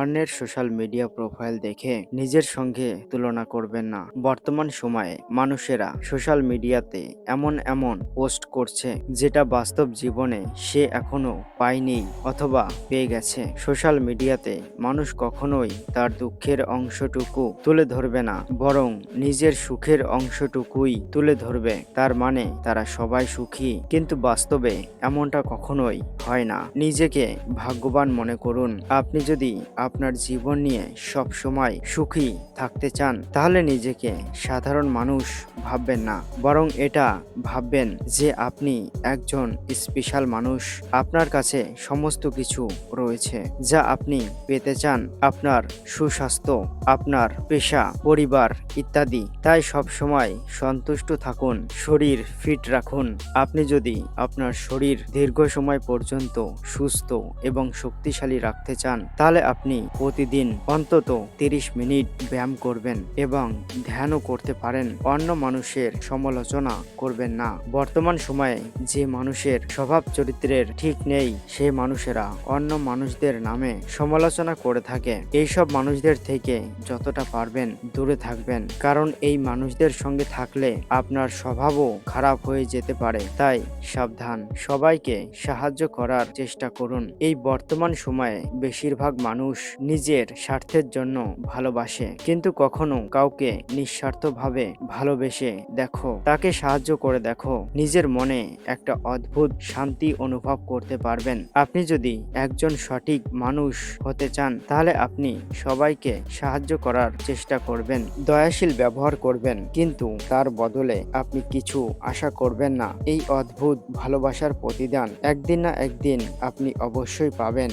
অন্যের social media profile দেখে নিজের সঙ্গে তুলনা করবেন না। বর্তমান সময়ে মানুষেরা সোশ্যাল মিডিয়াতে এমন এমন পোস্ট করছে যেটা বাস্তব জীবনে সে এখনও পায়নি অথবা পেয়ে গেছে। সোশ্যাল মিডিয়াতে মানুষ কখনোই তার দুঃখের অংশটুকু তুলে ধরবে না, বরং নিজের সুখের অংশটুকুই তুলে ধরবে। তার মানে তারা সবাই সুখী, কিন্তু বাস্তবে এমনটা কখনোই হয় না। নিজেকে ভাগ্যবান মনে করুন। আপনি যদি আপনার জীবন নিয়ে সব সময় সুখী থাকতে চান, তাহলে নিজেকে সাধারণ মানুষ ভাববেন না। বরং এটা ভাববেন যে আপনি একজন স্পেশাল মানুষ। আপনার কাছে সমস্ত কিছু রয়েছে যা আপনি পেতে চান। আপনার সুস্বাস্থ্য, আপনার পেশা, পরিবার ইত্যাদি। তাই সব সময় সন্তুষ্ট থাকুন, শরীর ফিট রাখুন। আপনি যদি আপনার শরীর দীর্ঘ সময় পর্যন্ত সুস্থ এবং শক্তিশালী রাখতে চান, তাহলে আপনি প্রতিদিন অন্তত তিরিশ মিনিট ব্যায়াম করবেন এবং ধ্যানও করতে পারেন। অন্য মানুষের সমালোচনা করবেন না। বর্তমান সময়ে যে মানুষের স্বভাব চরিত্রের ঠিক নেই, সেই মানুষেরা অন্য মানুষদের নামে সমালোচনা করে থাকে। এইসব মানুষদের থেকে যতটা পারবেন দূরে থাকবেন। কারণ এই মানুষদের সঙ্গে থাকলে আপনার স্বভাবও খারাপ হয়ে যেতে পারে। তাই সাবধান। সবাইকে সাহায্য করার চেষ্টা করুন। এই বর্তমান সময়ে বেশিরভাগ মানুষ নিজের স্বার্থের জন্য ভালোবাসে, কিন্তু কখনো কাউকে নিঃস্বার্থভাবে ভালোবেসে দেখো। তাকে সাহায্য করে দেখো। নিজের মনে একটা অদ্ভুত শান্তি অনুভব করতে পারবেন। আপনি যদি একজন সঠিক মানুষ হতে চান, তাহলে আপনি সবাইকে সাহায্য করার চেষ্টা করবেন। দয়াশীল ব্যবহার করবেন, কিন্তু তার বদলে আপনি কিছু আশা করবেন না। এই অদ্ভুত ভালোবাসার প্রতিদান একদিন না একদিন আপনি অবশ্যই পাবেন।